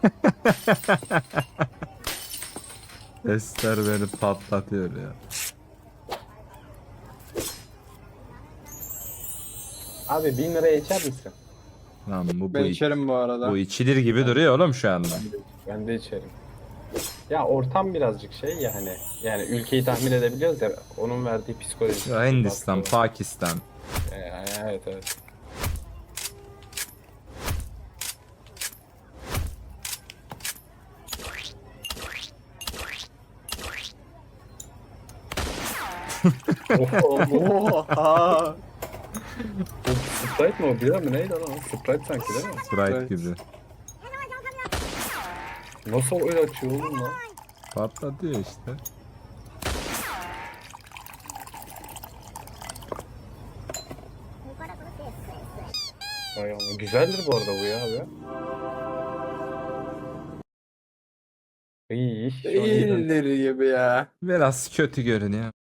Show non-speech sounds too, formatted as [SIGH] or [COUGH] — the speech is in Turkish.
[LAUGHS] Testler beni patlatıyor ya. Abi 1000 liraya içer misin? Lan bu, bu, Ben içerim bu arada. bu içilir gibi duruyor oğlum şu anda. Ben de içerim. Ya ortam birazcık şey ya hani yani ülkeyi tahmin edebiliyoruz ya onun verdiği psikoloji. Ya Hindistan, Pakistan. Ee, evet evet. Oha. Sprite mi o? Bira mı neydi lan? Sprite sanki değil mi? Sprite gibi. Nasıl öyle açıyor oğlum lan? Patlatıyor işte. Ay ama güzeldir bu arada bu ya abi. İyi. İyileri gibi ya. Biraz kötü görünüyor.